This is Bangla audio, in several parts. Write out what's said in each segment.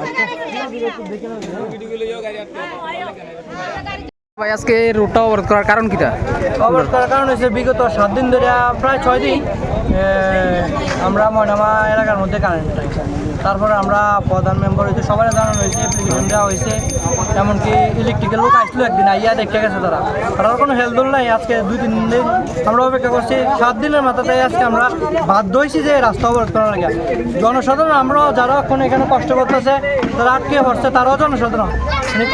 আচ্ছা। হ্যাঁ, গাড়ি ভাই, আজকে রুটটা অবরোধ করার কারণ কিটা? অবরোধ করার কারণ হচ্ছে বিগত সাত দিন ধরে প্রায় ছয় দিন আমরা ময়নামা এলাকার মধ্যে কারেন্ট তারপরে আমরা প্রধান মেম্বার হয়েছে, সবাই জানানো হয়েছে অ্যাপ্লিকেশন দেওয়া হয়েছে, এমনকি ইলেকট্রিক্যাল লোক আসলো একদিন, আইয়া দেখে গেছে তারা। তারা কোনো হেলদোল নাই, আজকে দুই তিন দিন আমরা অপেক্ষা করছি, সাত দিনের মাথাতে আজকে আমরা বাধ্য হয়েছি যে রাস্তা অবরোধ করার লাগে। জনসাধারণ, আমরা যারা এখন এখানে কষ্ট করতেছে তারা আটকে পড়ছে, তারাও জনসাধারণ। মানে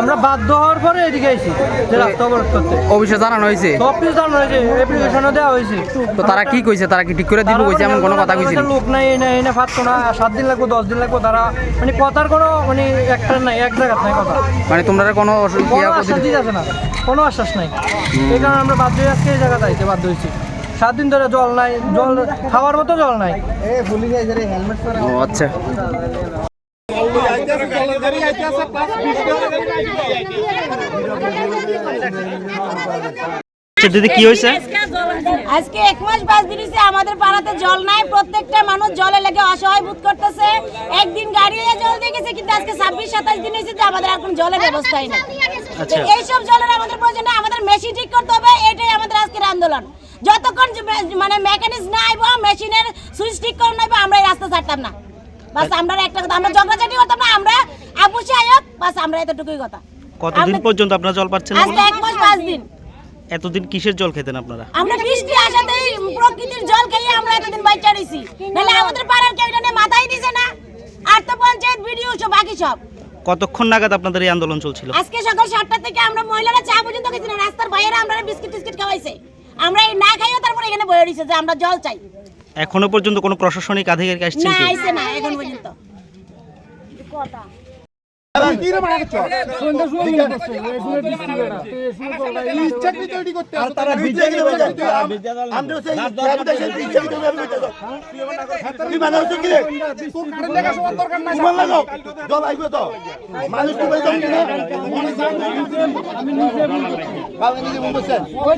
আমরা বাধ্য হওয়ার পরে এদিকে এসেছি যে রাস্তা অবরোধ করতে অফিসে জানানো হয়েছে? সব কিছু জানানো হয়েছে অ্যাপ্লিকেশনও দেওয়া হয়েছে। তো তারা কি কইছে? তারা কি ঠিক করে দিব কইছে? এমন কোনো কথা কইছিল লোক নাই এই নাই এই না পারতো না সাত দিন লাগবো দশ দিন লাগবো তারা মানে কথার কোনো মানে একটা নাই এক জায়গার নাই কথা। মানে তোমরা কোনো কোনো ইয়া আশ্বাস দিতে আছে না কোনো আশ্বাস নাই। এই কারণে আমরা বাধ্য হয়ে আজকে এই জায়গা যাইতে বাধ্য হয়েছি। সাত দিন ধরে জল নাই জল খাওয়ার মতো জল নাই। ও আচ্ছা। দিদি কি হয়েছে? আজকে এক মাস পাঁচ দিন আমাদের পাড়াতে জল নাই প্রত্যেকটা মানুষ জলে লেগে অসহায় বোধ করতেছে। একদিন গাড়ি জল দিয়ে গেছে কিন্তু আজকে ছাব্বিশ সাতাশ দিন হয়েছে যে আমাদের আর কোনো জলের ব্যবস্থাই নেই। এইসব জলের আমাদের প্রয়োজন নেই, আমাদের মেশিন ঠিক করতে হবে এটাই আমাদের আজকের আন্দোলন। যতক্ষণ মানে মেকানিক্স না আইব মেশিনের সুইচ ঠিক করে নাইব আমরা এই রাস্তা ছাড়তাম না। বাস আমরা একটা কথা আমরা ঝগড়াঝাটি করতাম না আমরা আপুসে আয়ক বাস আমরা এতটুকুই কথা। কতদিন পর্যন্ত আপনারা জল পাচ্ছেন এক মাস পাঁচ দিন। এতদিন কিসের জল খেতেন আপনারা? আমরা বৃষ্টি আসাতেই প্রকৃতির জল খেয়ে আমরা এতদিন নাহলে আমাদের পাড়ার কেউ এটা নিয়ে মাথায় দিছে না। আর তো পঞ্চায়েত ভিডিও সব বাকি সব। কতক্ষণ নাগাদ আপনাদের এই আন্দোলন চলছিল? আজকে সকাল সাতটা থেকে আমরা মহিলারা চা পর্যন্ত খেয়েছি না রাস্তার বাইরে আমরা বিস্কিট টিস্কিট খাওয়াইছে। আমরা এই না খাইও তারপরে এখানে বয়ে রয়েছে যে আমরা জল চাই। এখনও পর্যন্ত কোনো প্রশাসনিক আধিকারিক আসছেন না কি না এখন পর্যন্ত মানুষ